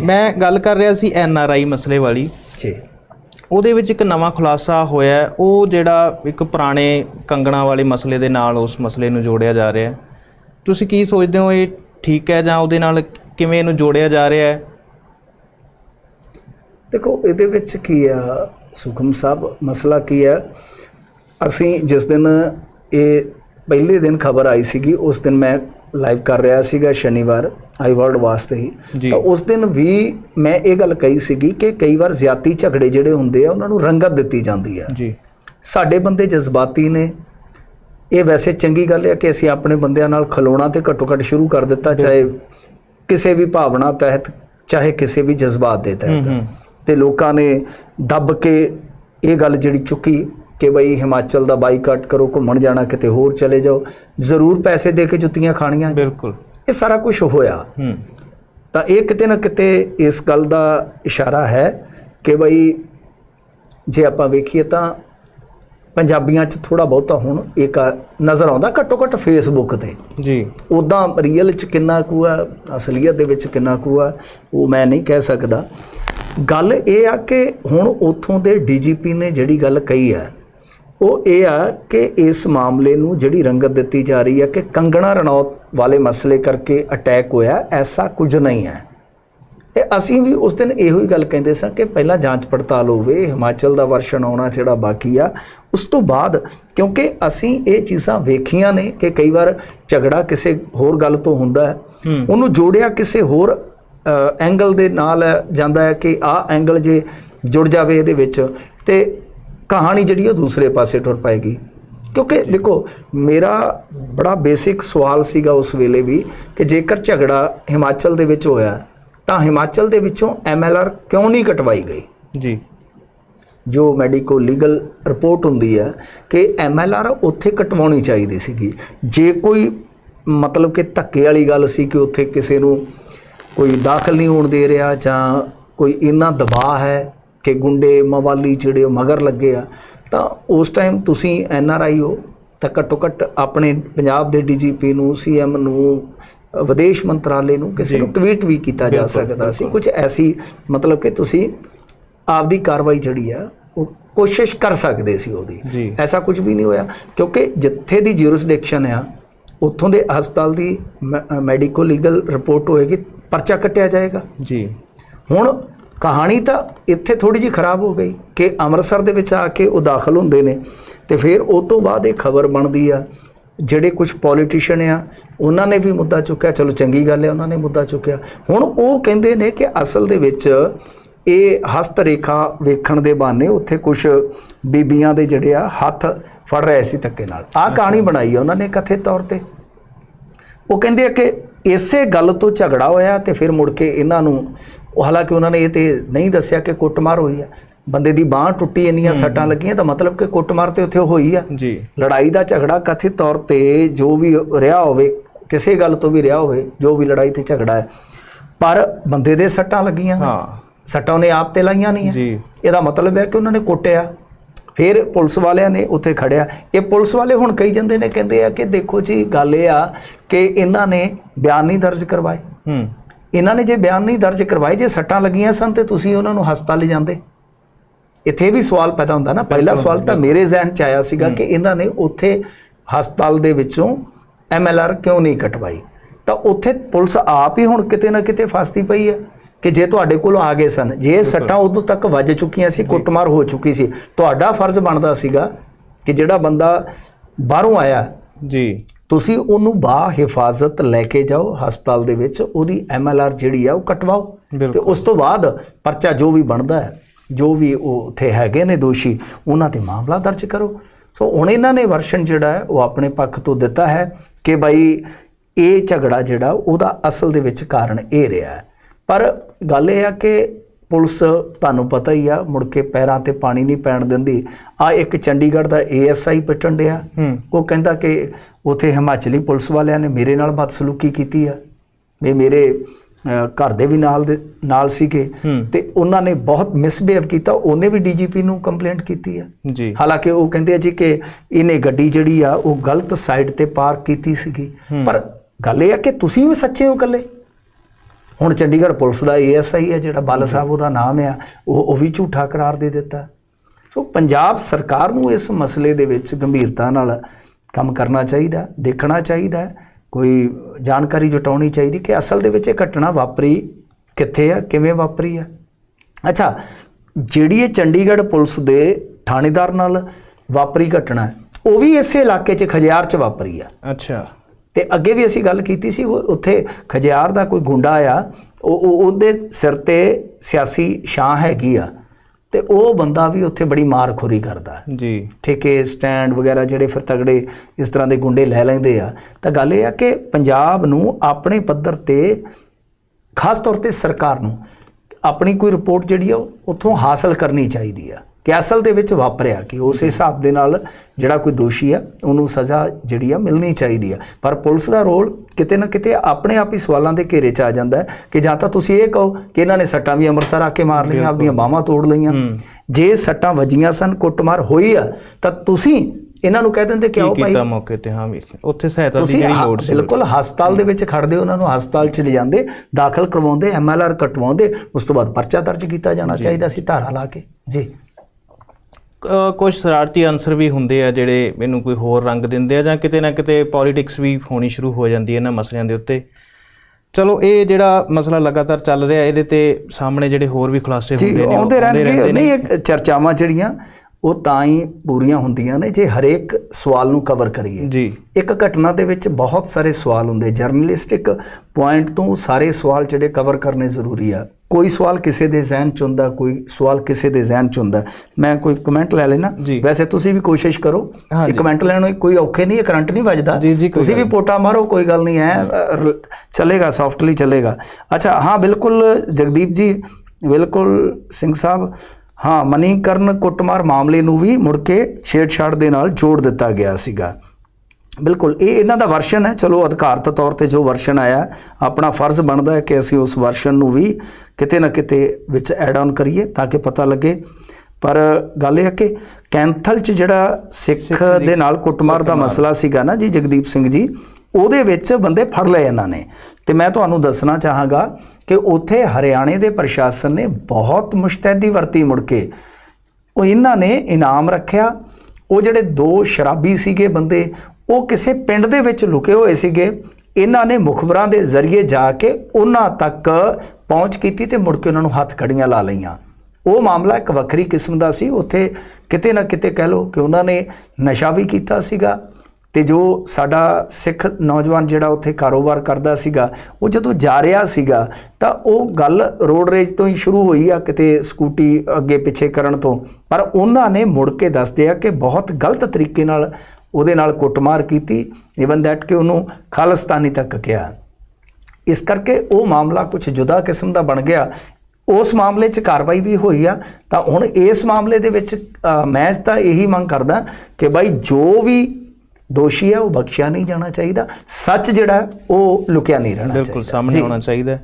ਮੈਂ ਗੱਲ ਕਰ ਰਿਹਾ ਸੀ ਐਨ ਆਰ ਆਈ ਮਸਲੇ ਵਾਲੀ। ਜੀ। ਉਹਦੇ ਵਿੱਚ ਇੱਕ ਨਵਾਂ ਖੁਲਾਸਾ ਹੋਇਆ ਹੈ, ਉਹ ਜਿਹੜਾ ਇੱਕ ਪੁਰਾਣੇ ਕੰਗਣਾ ਵਾਲੇ ਮਸਲੇ ਦੇ ਨਾਲ ਉਸ ਮਸਲੇ ਨੂੰ ਜੋੜਿਆ ਜਾ ਰਿਹਾ ਹੈ। ਤੁਸੀਂ ਕੀ ਸੋਚਦੇ ਹੋ ਇਹ ਠੀਕ ਹੈ ਜਾਂ ਉਹਦੇ ਨਾਲ ਕਿਵੇਂ ਇਹਨੂੰ ਜੋੜਿਆ ਜਾ ਰਿਹਾ ਹੈ? ਦੇਖੋ ਇਹਦੇ ਵਿੱਚ ਕੀ ਆ ਸੁਖਮ ਸਾਹਿਬ ਮਸਲਾ ਕੀ ਆ? ਅਸੀਂ ਜਿਸ ਦਿਨ ਇਹ ਪਹਿਲੇ ਦਿਨ ਖਬਰ ਆਈ ਸੀਗੀ ਉਸ ਦਿਨ ਮੈਂ ਲਾਈਵ ਕਰ ਰਿਹਾ ਸੀਗਾ ਸ਼ਨੀਵਾਰ। ਆਈ ਵਰਡ ਵਾਸਤੇ ਹੀ। ਤਾਂ ਉਸ ਦਿਨ ਵੀ ਮੈਂ ਇਹ ਗੱਲ ਕਹੀ ਸੀਗੀ ਕਿ ਕਈ ਵਾਰ ਜ਼ਿਆਤੀ ਝਗੜੇ ਜਿਹੜੇ ਹੁੰਦੇ ਆ ਉਹਨਾਂ ਨੂੰ ਰੰਗਤ ਦਿੱਤੀ ਜਾਂਦੀ ਆ। ਜੀ। ਸਾਡੇ ਬੰਦੇ ਜਜ਼ਬਾਤੀ ਨੇ। ਇਹ ਵੈਸੇ ਚੰਗੀ ਗੱਲ ਹੈ ਕਿ ਅਸੀਂ ਆਪਣੇ ਬੰਦਿਆਂ ਨਾਲ ਖਲੋਣਾ ਤੇ ਘੱਟੋ ਘੱਟ ਸ਼ੁਰੂ ਕਰ ਦਿੱਤਾ ਚਾਹੇ ਕਿਸੇ ਵੀ ਭਾਵਨਾ ਤਹਿਤ ਚਾਹੇ ਕਿਸੇ ਵੀ ਜਜ਼ਬਾਤ ਦੇ ਹੂੰ ਤਹਿਤ ਹੂੰ। ਤੇ ਲੋਕਾਂ ਨੇ ਦੱਬ ਕੇ ਇਹ ਗੱਲ ਜਿਹੜੀ ਚੁੱਕੀ ਕਿ ਬਈ ਹਿਮਾਚਲ ਦਾ ਬਾਈਕਾਟ ਕਰੋ ਘੁੰਮਣ ਜਾਣਾ ਕਿਤੇ ਹੋਰ ਚਲੇ ਜਾਓ। ਜ਼ਰੂਰ ਪੈਸੇ ਦੇ ਕੇ ਜੁੱਤੀਆਂ ਖਾਣੀਆਂ। ਬਿਲਕੁਲ। ਇਹ ਸਾਰਾ ਕੁਝ ਹੋਇਆ। ਹੂੰ। ਤਾਂ ਇਹ ਕਿਤੇ ਨਾ ਕਿਤੇ ਇਸ ਗੱਲ ਦਾ ਇਸ਼ਾਰਾ ਹੈ ਕਿ ਬਈ ਜੇ ਆਪਾਂ ਵੇਖੀਏ ਤਾਂ ਪੰਜਾਬੀਆਂ 'ਚ ਥੋੜਾ ਬਹੁਤਾ ਹੁਣ ਇੱਕ ਨਜ਼ਰ ਆਉਂਦਾ ਘੱਟੋ ਘੱਟ ਫੇਸਬੁੱਕ ਤੇ। ਜੀ। ਉਦਾਂ ਰੀਅਲ 'ਚ ਕਿੰਨਾ ਕੁ ਆ ਅਸਲੀਅਤ ਦੇ ਵਿੱਚ ਕਿੰਨਾ ਕੁ ਆ ਉਹ ਮੈਂ ਨਹੀਂ ਕਹਿ ਸਕਦਾ। ਗੱਲ ਇਹ ਆ ਕਿ ਹੁਣ ਉਥੋਂ ਦੇ ਡੀਜੀਪੀ ਨੇ ਜਿਹੜੀ ਗੱਲ ਕਹੀ ਆ ਉਹ ਇਹ ਆ ਕਿ ਇਸ ਮਾਮਲੇ ਨੂੰ ਜਿਹੜੀ ਰੰਗਤ ਦਿੱਤੀ ਜਾ ਰਹੀ ਹੈ ਕਿ ਕੰਗਣਾ ਰਣੌਤ ਵਾਲੇ ਮਸਲੇ ਕਰਕੇ ਅਟੈਕ ਹੋਇਆ ਐਸਾ ਕੁਝ ਨਹੀਂ ਹੈ ਤੇ ਅਸੀਂ ਵੀ ਉਸ ਦਿਨ ਇਹੋ ਹੀ ਗੱਲ ਕਹਿੰਦੇ ਸਾਂ ਕਿ ਪਹਿਲਾਂ ਜਾਂਚ ਪੜਤਾਲ ਹੋਵੇ ਹਿਮਾਚਲ ਦਾ ਵਰਸ਼ਨ ਆਉਣਾ ਜਿਹੜਾ ਬਾਕੀ ਆ ਉਸ ਤੋਂ ਬਾਅਦ ਕਿਉਂਕਿ ਅਸੀਂ ਇਹ ਚੀਜ਼ਾਂ ਵੇਖੀਆਂ ਨੇ ਕਿ ਕਈ ਵਾਰ ਝਗੜਾ ਕਿਸੇ ਹੋਰ ਗੱਲ ਤੋਂ ਹੁੰਦਾ ਹੈ। ਉਹਨੂੰ ਜੋੜਿਆ ਕਿਸੇ ਹੋਰ ਐਂਗਲ ਦੇ ਨਾਲ ਜਾਂਦਾ ਹੈ ਕਿ ਆਹ ਐਂਗਲ ਜੇ ਜੁੜ ਜਾਵੇ ਇਹਦੇ ਵਿੱਚ ਤੇ ਕਹਾਣੀ ਜਿਹੜੀ ਉਹ ਦੂਸਰੇ ਪਾਸੇ ਟੁਰ ਪਾਏਗੀ। ਕਿਉਂਕਿ ਦੇਖੋ ਮੇਰਾ ਬੜਾ ਬੇਸਿਕ ਸਵਾਲ ਸੀਗਾ ਉਸ ਵੇਲੇ ਵੀ ਕਿ ਜੇਕਰ ਝਗੜਾ ਹਿਮਾਚਲ ਦੇ ਵਿੱਚ ਹੋਇਆ ਤਾਂ ਹਿਮਾਚਲ ਦੇ ਵਿੱਚੋਂ ਐਮਐਲਆਰ ਕਿਉਂ ਨਹੀਂ ਕਟਵਾਈ ਗਈ? ਜੀ। ਜੋ ਮੈਡੀਕੋ ਲੀਗਲ ਰਿਪੋਰਟ ਹੁੰਦੀ ਹੈ ਕਿ ਐਮਐਲਆਰ ਉੱਥੇ ਕਟਵਾਉਣੀ ਚਾਹੀਦੀ ਸੀਗੀ। ਜੇ ਕੋਈ ਮਤਲਬ ਕਿ ਧੱਕੇ ਵਾਲੀ ਗੱਲ ਸੀ ਕਿ ਉੱਥੇ ਕਿਸੇ ਨੂੰ ਕੋਈ ਦਾਖਲ ਨਹੀਂ ਹੋਣ ਦੇ ਰਿਹਾ ਜਾਂ ਕੋਈ ਇੰਨਾ ਦਬਾਅ ਹੈ ਕਿ ਗੁੰਡੇ ਮਵਾਲੀ ਜਿਹੜੇ ਉਹ ਮਗਰ ਲੱਗੇ ਆ ਤਾਂ ਉਸ ਟਾਈਮ ਤੁਸੀਂ ਐਨਆਰਆਈ ਹੋ ਤਾਂ ਘੱਟੋ ਘੱਟ ਆਪਣੇ ਪੰਜਾਬ ਦੇ ਡੀਜੀਪੀ ਨੂੰ ਸੀਐਮ ਨੂੰ ਵਿਦੇਸ਼ ਮੰਤਰਾਲੇ ਨੂੰ ਕਿਸੇ ਨੂੰ ਟਵੀਟ ਵੀ ਕੀਤਾ ਜਾ ਸਕਦਾ ਸੀ। ਕੁਝ ਐਸੀ ਮਤਲਬ ਕਿ ਤੁਸੀਂ ਆਪਦੀ ਕਾਰਵਾਈ ਜਿਹੜੀ ਆ ਉਹ ਕੋਸ਼ਿਸ਼ ਕਰ ਸਕਦੇ ਸੀ ਉਹਦੀ। ਜੀ। ਐਸਾ ਕੁਝ ਵੀ ਨਹੀਂ ਹੋਇਆ ਕਿਉਂਕਿ ਜਿੱਥੇ ਦੀ ਜੂਰਿਸਡਿਕਸ਼ਨ ਆ ਉੱਥੋਂ ਦੇ ਹਸਪਤਾਲ ਦੀ ਮੈਡੀਕੋ ਲੀਗਲ ਰਿਪੋਰਟ ਹੋਏਗੀ ਪਰਚਾ ਕੱਟਿਆ ਜਾਏਗਾ। ਜੀ। ਹੁਣ ਕਹਾਣੀ ਤਾਂ ਇੱਥੇ ਥੋੜੀ ਜਿਹੀ ਖਰਾਬ ਹੋ ਗਈ ਕਿ ਅੰਮ੍ਰਿਤਸਰ ਦੇ ਵਿੱਚ ਆ ਕੇ ਉਹ ਦਾਖਲ ਹੁੰਦੇ ਨੇ ਤੇ ਫਿਰ ਉਸ ਤੋਂ ਬਾਅਦ ਇਹ ਖਬਰ ਬਣਦੀ ਆ ਜਿਹੜੇ ਕੁਝ ਪੋਲੀਟੀਸ਼ੀਅਨ ਆ ਉਹਨਾਂ ਨੇ ਵੀ ਮੁੱਦਾ ਚੁੱਕਿਆ ਚਲੋ ਚੰਗੀ ਗੱਲ ਹੈ ਉਹਨਾਂ ਨੇ ਮੁੱਦਾ ਚੁੱਕਿਆ। ਹੁਣ ਉਹ ਕਹਿੰਦੇ ਨੇ ਕਿ ਅਸਲ ਦੇ ਵਿੱਚ ਇਹ ਹਸਤ ਰੇਖਾ ਵੇਖਣ ਦੇ ਬਹਾਨੇ ਉੱਥੇ ਕੁਝ ਬੀਬੀਆਂ ਦੇ ਜਿਹੜੇ ਆ ਹੱਥ ਫੜ ਰਹੇ ਸੀ ਧੱਕੇ ਨਾਲ। ਆਹ ਕਹਾਣੀ ਬਣਾਈ ਆ ਉਹਨਾਂ ਨੇ ਕਥਿਤ ਤੌਰ ਤੇ। ਉਹ ਕਹਿੰਦੇ ਆ ਕਿ ਇਸੇ ਗੱਲ ਤੋਂ ਝਗੜਾ ਹੋਇਆ ਤੇ ਫਿਰ ਮੁੜ ਕੇ ਇਹਨਾਂ ਨੂੰ ਉਹ ਹਾਲਾਂਕਿ ਉਹਨਾਂ ਨੇ ਇਹ ਤੇ ਨਹੀਂ ਦੱਸਿਆ ਕਿ ਕੁੱਟਮਾਰ ਹੋਈ ਆ। ਬੰਦੇ ਦੀ ਬਾਹ ਟੁੱਟੀ ਇੰਨੀਆਂ ਸੱਟਾਂ ਲੱਗੀਆਂ ਤਾਂ ਮਤਲਬ ਕਿ ਕੁੱਟਮਾਰ ਤੇ ਉੱਥੇ ਹੋਈ ਆ। ਜੀ। ਲੜਾਈ ਦਾ ਝਗੜਾ ਕਥਿਤ ਤੌਰ ਤੇ ਜੋ ਵੀ ਰਿਹਾ ਹੋਵੇ ਕਿਸੇ ਗੱਲ ਤੋਂ ਵੀ ਰਿਹਾ ਹੋਵੇ ਜੋ ਵੀ ਲੜਾਈ ਤੇ ਝਗੜਾ ਹੈ। ਪਰ ਬੰਦੇ ਦੇ ਸੱਟਾਂ ਲੱਗੀਆਂ। ਹਾਂ। ਸੱਟਾਂ ਉਹਨੇ ਆਪ ਤੇ ਲਾਈਆਂ ਨਹੀਂ ਜੀ। ਇਹਦਾ ਮਤਲਬ ਹੈ ਕਿ ਉਹਨਾਂ ਨੇ ਕੁੱਟਿਆ। ਫਿਰ ਪੁਲਿਸ ਵਾਲਿਆਂ ਨੇ ਉੱਥੇ ਖੜਿਆ। ਇਹ ਪੁਲਿਸ ਵਾਲੇ ਹੁਣ ਕਹੀ ਜਾਂਦੇ ਨੇ ਕਹਿੰਦੇ ਆ ਕਿ ਦੇਖੋ ਜੀ ਗੱਲ ਇਹ ਆ ਕਿ ਇਹਨਾਂ ਨੇ ਬਿਆਨ ਨਹੀਂ ਦਰਜ ਕਰਵਾਏ। ਹੂੰ। ਇਹਨਾਂ ਨੇ ਜੇ ਬਿਆਨ ਨਹੀਂ ਦਰਜ ਕਰਵਾਏ ਜੇ ਸੱਟਾਂ ਲੱਗੀਆਂ ਸਨ ਤੇ ਤੁਸੀਂ ਉਹਨਾਂ ਨੂੰ ਹਸਪਤਾਲ ਲੈ ਜਾਂਦੇ। ਇੱਥੇ ਵੀ ਸਵਾਲ ਪੈਦਾ ਹੁੰਦਾ ਨਾ। ਪਹਿਲਾ ਸਵਾਲ ਤਾਂ ਮੇਰੇ ਜ਼ਿਹਨ ਚ ਆਇਆ ਸੀਗਾ ਕਿ ਇਹਨਾਂ ਨੇ ਉੱਥੇ ਹਸਪਤਾਲ ਦੇ ਵਿੱਚੋਂ ਐਮਐਲਆਰ ਕਿਉਂ ਨਹੀਂ ਕਟਵਾਈ? ਤਾਂ ਉੱਥੇ ਪੁਲਿਸ ਆਪ ਹੀ ਹੁਣ ਕਿਤੇ ਨਾ ਕਿਤੇ ਫਸਦੀ ਪਈ ਹੈ ਕਿ ਜੇ ਤੁਹਾਡੇ ਕੋਲ ਆ ਗਏ ਸਨ ਜੇ ਸੱਟਾਂ ਉਦੋਂ ਤੱਕ ਵੱਜ ਚੁੱਕੀਆਂ ਸੀ ਕੁੱਟਮਾਰ ਹੋ ਚੁੱਕੀ ਸੀ। ਤੁਹਾਡਾ ਫਰਜ਼ ਬਣਦਾ ਸੀਗਾ ਕਿ ਜਿਹੜਾ ਬੰਦਾ ਬਾਹਰੋਂ ਆਇਆ ਜੀ। ਤੁਸੀਂ ਉਹਨੂੰ ਬਾ ਹਿਫਾਜ਼ਤ ਲੈ ਕੇ ਜਾਓ ਹਸਪਤਾਲ ਦੇ ਵਿੱਚ ਉਹਦੀ ਐਮਐਲਆਰ ਜਿਹੜੀ ਆ ਉਹ ਕਟਵਾਓ। ਤੇ ਉਸ ਤੋਂ ਬਾਅਦ ਪਰਚਾ ਜੋ ਵੀ ਬਣਦਾ ਹੈ ਜੋ ਵੀ ਉਹ ਉੱਥੇ ਹੈਗੇ ਨੇ ਦੋਸ਼ੀ ਉਹਨਾਂ ਤੇ ਮਾਮਲਾ ਦਰਜ ਕਰੋ। ਸੋ ਹੁਣ ਇਹਨਾਂ ਨੇ ਵਰਸ਼ਨ ਜਿਹੜਾ ਹੈ ਉਹ ਆਪਣੇ ਪੱਖ ਤੋਂ ਦਿੱਤਾ ਹੈ ਕਿ ਭਾਈ ਇਹ ਝਗੜਾ ਜਿਹੜਾ ਉਹਦਾ ਅਸਲ ਦੇ ਵਿੱਚ ਕਾਰਨ ਇਹ ਰਿਹਾ ਹੈ। ਪਰ ਗੱਲ ਇਹ ਆ ਕਿ ਪੁਲਿਸ ਤੁਹਾਨੂੰ ਪਤਾ ਹੀ ਆ ਮੁੜ ਕੇ ਪੈਰਾਂ ਤੇ ਪਾਣੀ ਨਹੀਂ ਪੈਣ ਦਿੰਦੀ। ਆ ਇੱਕ ਚੰਡੀਗੜ੍ਹ ਦਾ ਏਐਸਆਈ ਪਿੱਟਣ ਡਿਆ। ਉਹ ਕਹਿੰਦਾ ਕਿ ਉਥੇ ਹਿਮਾਚਲੀ ਪੁਲਿਸ ਵਾਲਿਆਂ ਨੇ ਮੇਰੇ ਨਾਲ ਬਦਸਲੂਕੀ ਕੀਤੀ ਆ। ਵੀ ਮੇਰੇ ਘਰ ਦੇ ਵੀ ਨਾਲ ਦੇ ਨਾਲ ਸੀਗੇ। ਤੇ ਉਹਨਾਂ ਨੇ ਬਹੁਤ ਮਿਸਬਿਹੇਵ ਕੀਤਾ। ਉਹਨੇ ਵੀ ਡੀਜੀਪੀ ਨੂੰ ਕੰਪਲੇਂਟ ਕੀਤੀ ਆ। ਜੀ। ਹਾਲਾਂਕਿ ਉਹ ਕਹਿੰਦੇ ਆ ਜੀ ਕਿ ਇਹਨੇ ਗੱਡੀ ਜਿਹੜੀ ਆ ਉਹ ਗਲਤ ਸਾਈਡ ਤੇ ਪਾਰਕ ਕੀਤੀ ਸੀਗੀ। ਪਰ ਗੱਲ ਇਹ ਆ ਕਿ ਤੁਸੀਂ ਵੀ ਸੱਚੇ ਹੋ ਇਕੱਲੇ? ਹੁਣ ਚੰਡੀਗੜ੍ਹ ਪੁਲਿਸ ਦਾ ਏਐਸਆਈ ਹੈ ਜਿਹੜਾ ਬੱਲ ਸਾਹਿਬ ਉਹਦਾ ਨਾਮ ਆ ਉਹ ਉਹ ਵੀ ਝੂਠਾ ਕਰਾਰ ਦੇ ਦਿੱਤਾ। ਸੋ ਪੰਜਾਬ ਸਰਕਾਰ ਨੂੰ ਇਸ ਮਸਲੇ ਦੇ ਵਿੱਚ ਗੰਭੀਰਤਾ ਨਾਲ ਕੰਮ ਕਰਨਾ ਚਾਹੀਦਾ ਦੇਖਣਾ ਚਾਹੀਦਾ ਕੋਈ ਜਾਣਕਾਰੀ ਜੁਟਾਉਣੀ ਚਾਹੀਦੀ ਕਿ ਅਸਲ ਦੇ ਵਿੱਚ ਇਹ ਘਟਨਾ ਵਾਪਰੀ ਕਿੱਥੇ ਆ ਕਿਵੇਂ ਵਾਪਰੀ ਆ। ਅੱਛਾ ਜਿਹੜੀ ਇਹ ਚੰਡੀਗੜ੍ਹ ਪੁਲਿਸ ਦੇ ਥਾਣੇਦਾਰ ਨਾਲ ਵਾਪਰੀ ਘਟਨਾ ਉਹ ਵੀ ਇਸੇ ਇਲਾਕੇ 'ਚ ਖਜਿਆਰ 'ਚ ਵਾਪਰੀ ਆ। ਅੱਛਾ। ਤੇ ਅੱਗੇ ਵੀ ਅਸੀਂ ਗੱਲ ਕੀਤੀ ਸੀ ਉਹ ਉੱਥੇ ਖਜਿਆਰ ਦਾ ਕੋਈ ਗੁੰਡਾ ਆ ਉਹ- ਉਹਦੇ ਸਿਰ ਤੇ ਸਿਆਸੀ ਛਾਂ ਹੈਗੀ ਆ। ਤੇ ਉਹ ਬੰਦਾ ਵੀ ਉੱਥੇ ਬੜੀ ਮਾਰ ਖੋਰੀ ਕਰਦਾ। ਜੀ। ਠੇਕੇ ਸਟੈਂਡ ਵਗੈਰਾ ਜਿਹੜੇ ਫਿਰ ਤਗੜੇ ਇਸ ਤਰ੍ਹਾਂ ਦੇ ਗੁੰਡੇ ਲੈ ਲੈਂਦੇ ਆ। ਤਾਂ ਗੱਲ ਇਹ ਆ ਕਿ ਪੰਜਾਬ ਨੂੰ ਆਪਣੇ ਪੱਧਰ ਤੇ ਖਾਸ ਤੌਰ ਤੇ ਸਰਕਾਰ ਨੂੰ ਆਪਣੀ ਕੋਈ ਰਿਪੋਰਟ ਜਿਹੜੀ ਆ ਉੱਥੋਂ ਹਾਸਲ ਕਰਨੀ ਚਾਹੀਦੀ ਆ। ਕਿ ਅਸਲ ਦੇ ਵਿੱਚ ਵਾਪਰਿਆ ਕਿ ਉਸ ਹਿਸਾਬ ਦੇ ਨਾਲ ਜਿਹੜਾ ਕੋਈ ਦੋਸ਼ੀ ਆ ਉਹਨੂੰ ਸਜ਼ਾ ਜਿਹੜੀ ਆ ਮਿਲਣੀ ਚਾਹੀਦੀ ਆ। ਪਰ ਪੁਲਿਸ ਦਾ ਰੋਲ ਕਿਤੇ ਨਾ ਕਿਤੇ ਆਪਣੇ ਆਪ ਹੀ ਸਵਾਲਾਂ ਦੇ ਘੇਰੇ 'ਚ ਆ ਜਾਂਦਾ ਹੈ ਕਿ ਜਾਂ ਤਾਂ ਤੁਸੀਂ ਇਹ ਕਹੋ ਕਿ ਇਹਨਾਂ ਨੇ ਸੱਟਾਂ ਵੀ ਅੰਮ੍ਰਿਤਸਰ ਆ ਕੇ ਮਾਰ ਲਈਆਂ ਆਪਦੀਆਂ ਬਾਹਾਂ ਤੋੜ ਲਈਆਂ। ਜੇ ਸੱਟਾਂ ਵੱਜੀਆਂ ਸਨ ਕੁੱਟਮਾਰ ਹੋਈ ਆ ਤਾਂ ਤੁਸੀਂ ਇਹਨਾਂ ਨੂੰ ਕਹਿ ਦਿੰਦੇ ਕਿ ਆਓ ਭਾਈ? ਕੀਤਾ ਮੌਕੇ ਤੇ? ਹਾਂ ਵੇਖ ਉੱਥੇ ਸਹਾਇਤਾ ਦੀ ਜਿਹੜੀ ਲੋੜ ਸੀ। ਬਿਲਕੁਲ ਹਸਪਤਾਲ ਦੇ ਵਿੱਚ ਖੜਦੇ ਉਹਨਾਂ ਨੂੰ ਹਸਪਤਾਲ ਚ ਲਿਜਾਂਦੇ ਦਾਖਲ ਕਰਵਾਉਂਦੇ ਐਮਐਲਆਰ ਕਟਵਾਉਂਦੇ ਉਸ ਤੋਂ ਬਾਅਦ ਪਰਚਾ ਦਰਜ ਕੀਤਾ ਜਾਣਾ ਚਾਹੀਦਾ ਸੀ ਧਾਰਾ ਲਾ ਕੇ। ਜੀ। ਕੁਝ ਸ਼ਰਾਰਤੀ ਅਨਸਰ ਵੀ ਹੁੰਦੇ ਆ ਜਿਹੜੇ ਮੈਨੂੰ ਕੋਈ ਹੋਰ ਰੰਗ ਦਿੰਦੇ ਆ ਜਾਂ ਕਿਤੇ ਨਾ ਕਿਤੇ ਪੋਲਿਟਿਕਸ ਵੀ ਹੋਣੀ ਸ਼ੁਰੂ ਹੋ ਜਾਂਦੀ ਹੈ ਇਹਨਾਂ ਮਸਲਿਆਂ ਦੇ ਉੱਤੇ। ਚਲੋ ਇਹ ਜਿਹੜਾ ਮਸਲਾ ਲਗਾਤਾਰ ਚੱਲ ਰਿਹਾ ਇਹਦੇ ਤੇ ਸਾਹਮਣੇ ਜਿਹੜੇ ਹੋਰ ਵੀ ਖੁਲਾਸੇ ਹੁੰਦੇ ਨੇ ਆਉਂਦੇ ਰਹਿਣਗੇ। ਨਹੀਂ ਇਹ ਚਰਚਾਵਾਂ ਜਿਹੜੀਆਂ ਉਹ ਤਾਂ ਹੀ ਪੂਰੀਆਂ ਹੁੰਦੀਆਂ ਨੇ ਜੇ ਹਰੇਕ ਸਵਾਲ ਨੂੰ ਕਵਰ ਕਰੀਏ। ਜੀ। ਇੱਕ ਘਟਨਾ ਦੇ ਵਿੱਚ ਬਹੁਤ ਸਾਰੇ ਸਵਾਲ ਹੁੰਦੇ। ਜਰਨਲਿਸਟਿਕ ਪੁਆਇੰਟ ਤੋਂ ਸਾਰੇ ਸਵਾਲ ਜਿਹੜੇ ਕਵਰ ਕਰਨੇ ਜ਼ਰੂਰੀ ਆ। ਕੋਈ ਸਵਾਲ ਕਿਸੇ ਦੇ ਜ਼ਿਹਨ ਚ ਹੁੰਦਾ ਕੋਈ ਸਵਾਲ ਕਿਸੇ ਦੇ ਜ਼ਿਹਨ ਚ ਹੁੰਦਾ। ਮੈਂ ਕੋਈ ਕਮੈਂਟ ਲੈ ਲੈਣਾ। ਵੈਸੇ ਤੁਸੀਂ ਵੀ ਕੋਸ਼ਿਸ਼ ਕਰੋ। ਕਿ ਕਮੈਂਟ ਲੈਣੋਂ ਕੋਈ ਔਖੇ ਨਹੀਂ ਹੈ ਕਰੰਟ ਨਹੀਂ ਵੱਜਦਾ। ਤੁਸੀਂ ਵੀ ਪੋਟਾ ਮਾਰੋ ਕੋਈ ਗੱਲ ਨਹੀਂ ਹੈ ਚੱਲੇਗਾ ਸੌਫਟਲੀ ਚੱਲੇਗਾ। ਅੱਛਾ ਹਾਂ ਬਿਲਕੁਲ ਜਗਦੀਪ ਜੀ ਬਿਲਕੁਲ ਸਿੰਘ ਸਾਹਿਬ ਹਾਂ ਮਨੀਕਰਨ ਕੁੱਟਮਾਰ ਮਾਮਲੇ ਨੂੰ ਵੀ ਮੁੜ ਕੇ ਛੇੜਛਾੜ ਦੇ ਨਾਲ ਜੋੜ ਦਿੱਤਾ ਗਿਆ ਸੀਗਾ। ਬਿਲਕੁਲ ਇਹ ਇਹਨਾਂ ਦਾ ਵਰਸ਼ਨ ਹੈ। ਚਲੋ ਅਧਿਕਾਰਤ ਤੌਰ ਤੇ ਜੋ ਵਰਸ਼ਨ ਆਇਆ ਆਪਣਾ ਫਰਜ਼ ਬਣਦਾ ਹੈ ਕਿ ਅਸੀਂ ਉਸ ਵਰਸ਼ਨ ਨੂੰ ਵੀ ਕਿਤੇ ਨਾ ਕਿਤੇ ਵਿੱਚ ਐਡ ਆਨ ਕਰੀਏ ਤਾਂ ਕਿ ਪਤਾ ਲੱਗੇ। ਪਰ ਗੱਲ ਇਹ ਹੈ ਕਿ ਕੈਂਥਲ ਚ ਜਿਹੜਾ ਸਿੱਖ ਦੇ ਨਾਲ ਕੁੱਟਮਾਰ ਦਾ ਮਸਲਾ ਸੀਗਾ ਨਾ ਜੀ ਜਗਦੀਪ ਸਿੰਘ ਜੀ ਉਹਦੇ ਵਿੱਚ ਬੰਦੇ ਫੜ ਲਏ ਇਹਨਾਂ ਨੇ। ਤੇ ਮੈਂ ਤੁਹਾਨੂੰ ਦੱਸਣਾ ਚਾਹਾਂਗਾ ਕਿ ਉੱਥੇ ਹਰਿਆਣੇ ਦੇ ਪ੍ਰਸ਼ਾਸਨ ਨੇ ਬਹੁਤ ਮੁਸ਼ਤੈਦੀ ਵਰਤੀ ਮੁੜ ਕੇ। ਉਹ ਇਹਨਾਂ ਨੇ ਇਨਾਮ ਰੱਖਿਆ। ਉਹ ਜਿਹੜੇ ਦੋ ਸ਼ਰਾਬੀ ਸੀਗੇ ਬੰਦੇ, ਉਹ ਕਿਸੇ ਪਿੰਡ ਦੇ ਵਿੱਚ ਲੁਕੇ ਹੋਏ ਸੀਗੇ। ਇਹਨਾਂ ਨੇ ਮੁਖਬਰਾਂ ਦੇ ਜ਼ਰੀਏ ਜਾ ਕੇ ਉਹਨਾਂ ਤੱਕ ਪਹੁੰਚ ਕੀਤੀ ਤੇ ਮੁੜ ਕੇ ਉਹਨਾਂ ਨੂੰ ਹੱਥ ਖੜੀਆਂ ਲਾ ਲਈਆਂ। ਉਹ ਮਾਮਲਾ ਇੱਕ ਵੱਖਰੀ ਕਿਸਮ ਦਾ ਸੀ। ਉੱਥੇ ਕਿਤੇ ਨਾ ਕਿਤੇ ਕਹਿ ਲਓ ਕਿ ਉਹਨਾਂ ਨੇ ਨਸ਼ਾ ਵੀ ਕੀਤਾ ਸੀਗਾ। ਤੇ ਜੋ ਸਾਡਾ ਸਿੱਖ ਨੌਜਵਾਨ ਜਿਹੜਾ ਉੱਥੇ ਕਾਰੋਬਾਰ ਕਰਦਾ ਸੀਗਾ, ਉਹ ਜਦੋਂ ਜਾ ਰਿਹਾ ਸੀਗਾ, ਤਾਂ ਉਹ ਗੱਲ ਰੋਡ ਰੇਜ ਤੋਂ ਹੀ ਸ਼ੁਰੂ ਹੋਈ ਆ ਕਿਤੇ ਸਕੂਟੀ ਅੱਗੇ ਪਿੱਛੇ ਕਰਨ ਤੋਂ। ਪਰ ਉਹਨਾਂ ਨੇ ਮੁੜ ਕੇ ਦੱਸਦੇ ਆ ਕਿ ਬਹੁਤ ਗਲਤ ਤਰੀਕੇ ਨਾਲ ਉਹਦੇ ਨਾਲ ਕੁੱਟਮਾਰ ਕੀਤੀ ਇਵਨ ਦੈਟ ਕਿ ਉਹਨੂੰ ਖਾਲਿਸਤਾਨੀ ਤੱਕ ਕਿਹਾ। ਇਸ ਕਰਕੇ ਉਹ ਮਾਮਲਾ ਕੁਝ ਜੁਦਾ ਕਿਸਮ ਦਾ ਬਣ ਗਿਆ। ਉਸ ਮਾਮਲੇ 'ਚ ਕਾਰਵਾਈ ਵੀ ਹੋਈ ਆ। ਤਾਂ ਹੁਣ ਇਸ ਮਾਮਲੇ ਦੇ ਵਿੱਚ ਮੈਂ ਤਾਂ ਇਹੀ ਮੰਗ ਕਰਦਾ ਕਿ ਬਾਈ ਜੋ ਵੀ ਦੋਸ਼ੀ ਹੈ ਉਹ ਬਖਸ਼ਿਆ ਨਹੀਂ ਜਾਣਾ ਚਾਹੀਦਾ ਸੱਚ ਜਿਹੜਾ ਉਹ ਲੁਕਿਆ ਨਹੀਂ ਰਹਿਣਾ ਬਿਲਕੁਲ। ਸਾਹਮਣੇ। ਆਉਣਾ ਚਾਹੀਦਾ।